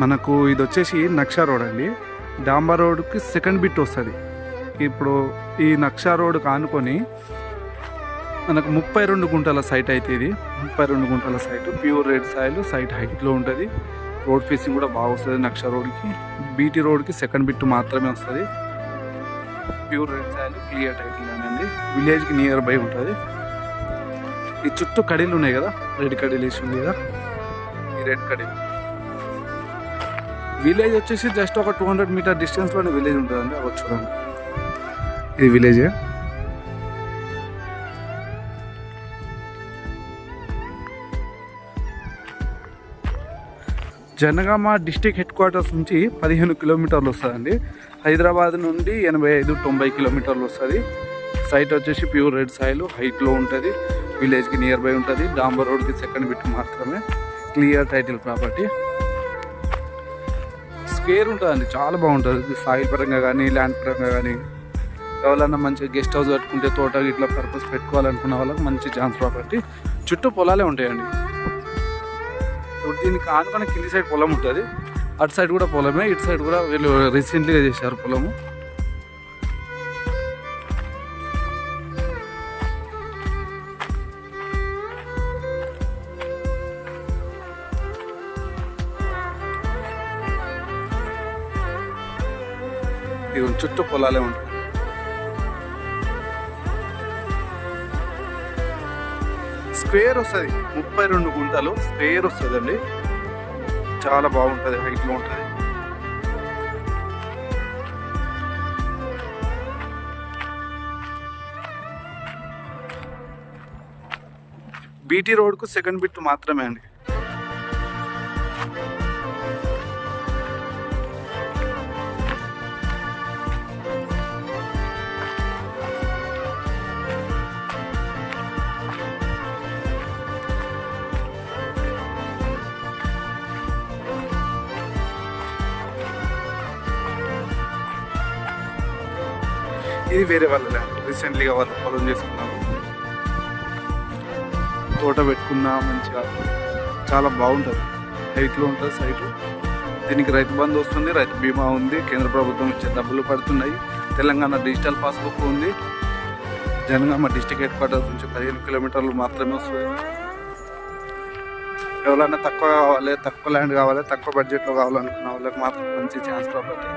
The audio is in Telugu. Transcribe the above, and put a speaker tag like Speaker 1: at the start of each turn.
Speaker 1: మనకు ఇది వచ్చేసి నక్షా రోడ్ అండి. డాంబర్ రోడ్కి సెకండ్ బిట్ వస్తుంది. ఇప్పుడు ఈ నక్షా రోడ్ కానుకొని మనకు ముప్పై రెండు గుంటల సైట్ అయితే ఇది. ముప్పై రెండు గుంటల site pure red soil site హైట్లో ఉంటుంది. రోడ్ ఫేసింగ్ కూడా బాగా వస్తుంది నక్షా రోడ్కి. బీటీ రోడ్కి సెకండ్ బిట్ మాత్రమే వస్తుంది. Pure red soil clear title అండి విలేజ్కి నియర్ బై ఉంటుంది. ఈ చుట్టూ కడీలు ఉన్నాయి కదా? రెడ్ కడీలు వేసి ఉంది కదా? ఈ రెడ్ కడీలు. విలేజ్ వచ్చేసి జస్ట్ ఒక టూ హండ్రెడ్ మీటర్ డిస్టెన్స్లోనే విలేజ్ ఉంటుందండి అవి చూడండి. ఇది విలేజే జనగామ డిస్టిక్ హెడ్ క్వార్టర్స్ నుంచి పదిహేను కిలోమీటర్లు వస్తుందండి. హైదరాబాద్ నుండి ఎనభై ఐదు తొంభై కిలోమీటర్లు వస్తుంది. సైట్ వచ్చేసి ప్యూర్ రెడ్ సాయిల్ హైట్లో ఉంటుంది. విలేజ్కి నియర్ బై ఉంటుంది. డాంబర్ రోడ్కి సెకండ్ బిట్ మాత్రమే. క్లియర్ టైటిల్ ప్రాపర్టీ స్క్వేర్ ఉంటుందండి చాలా బాగుంటుంది. సాయిల్ పరంగా కానీ ల్యాండ్ పరంగా కానీ ఎవరన్నా మంచిగా గెస్ట్ హౌస్ కట్టుకుంటే తోట ఇట్లా పర్పస్ పెట్టుకోవాలనుకున్న వాళ్ళకి మంచి ఛాన్స్ ప్రాపర్టీ చుట్టూ పొలాలే ఉంటాయండి. ఇప్పుడు దీనికి ఆనుకొని కింది సైడ్ పొలం ఉంటుంది. అటు సైడ్ కూడా పొలమే ఇటు సైడ్ కూడా వీళ్ళు రీసెంట్లీగా చేశారు పొలము. ఇది చుట్టూ పొలాలే ఉంటాయి. స్క్వేర్ వస్తుంది. ముప్పై రెండు గుంటలు స్క్వేర్ వస్తుందండి. చాలా బాగుంటుంది హైట్లో ఉంటుంది. బీటీ రోడ్కు సెకండ్ బిట్ మాత్రమే అండి. ఇది వేరే వాళ్ళ ల్యాండ్ రీసెంట్లీగా వాళ్ళు పొలం చేసుకున్నారు. తోట పెట్టుకున్నా మంచిగా. చాలా బాగుంటుంది. హైట్లో ఉంటుంది సైటు దీనికి రైతు బంధు వస్తుంది రైతు బీమా ఉంది కేంద్ర ప్రభుత్వం ఇచ్చే డబ్బులు పడుతున్నాయి. తెలంగాణ డిజిటల్ పాస్బుక్ ఉంది. జనగామ డిస్టిక్ హెడ్ క్వార్టర్స్ నుంచి పదిహేను కిలోమీటర్లు మాత్రమే వస్తుంది. ఎవరైనా తక్కువ కావాలి తక్కువ ల్యాండ్ కావాలి తక్కువ బడ్జెట్లో కావాలనుకున్న వాళ్ళకి మాత్రం మంచి ఛాన్స్ ప్రాపర్టీ